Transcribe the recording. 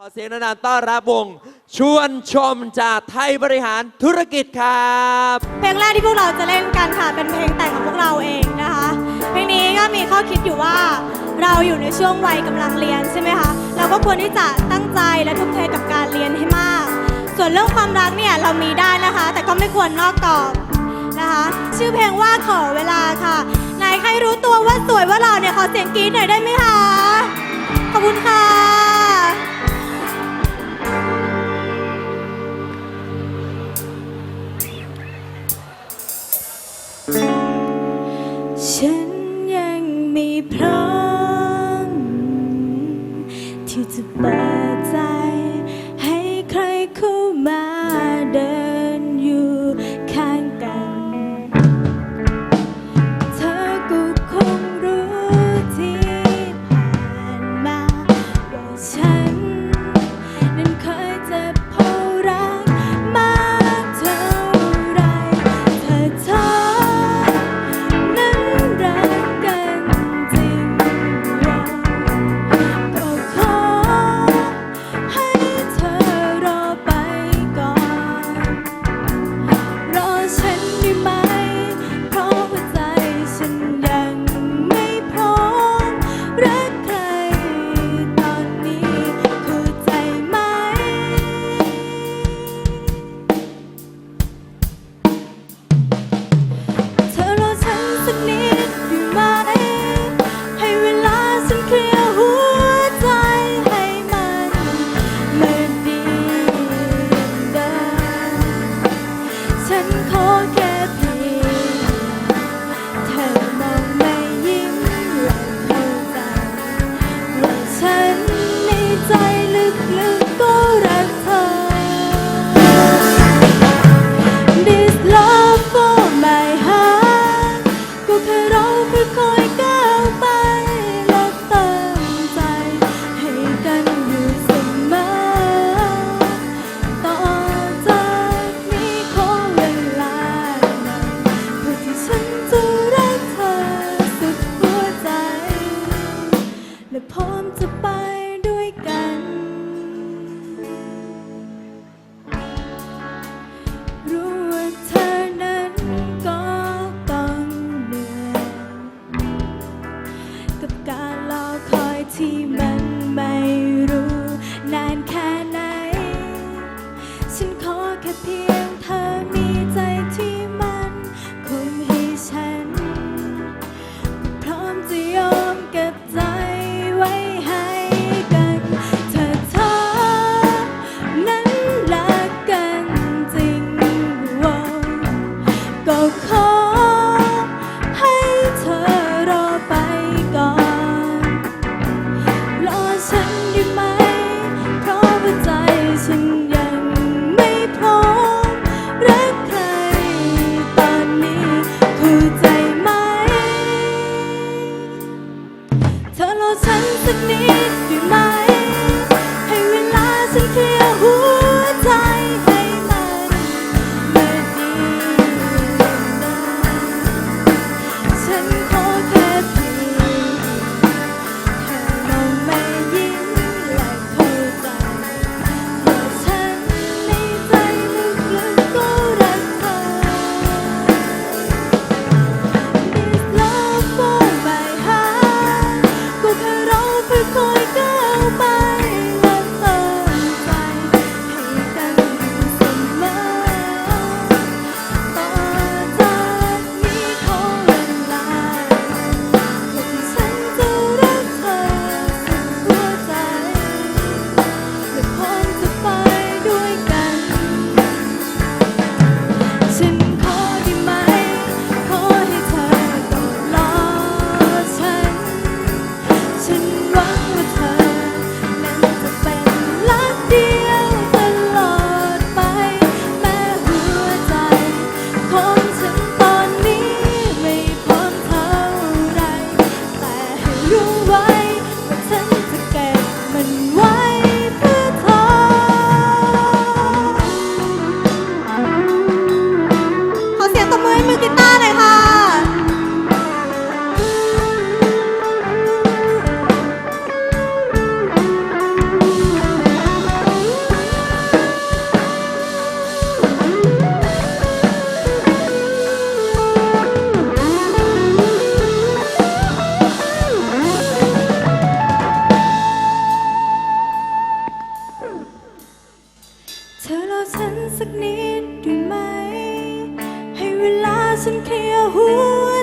ขอเสียงนานต้อนรับวง ชวนชมจากไทยบริหารธุรกิจครับ เพลงแรกที่พวกเราจะเล่นกันค่ะ เป็นเพลงแต่งของพวกเราเองนะคะ เพลงนี้ก็มีข้อคิดอยู่ว่าเราอยู่ในช่วงวัยกำลังเรียนใช่ไหมคะเราก็ควรที่จะตั้งใจและทุ่มเทกับการเรียนให้มาก ส่วนเรื่องความรักเนี่ยเรามีได้นะคะ แต่ก็ไม่ควรนอกกรอบนะคะ ชื่อเพลงว่าขอเวลาค่ะไหนใครรู้ตัวว่าสวยว่าเราเนี่ยขอเสียงกรี๊ดหน่อยได้ไหมคะขอบคุณค่ะ พร้อมที่จะไป 在。 ค่อยก้าวไป ฉันสักนิดด้ไหม ให้เวลาฉันเคลียร์หัว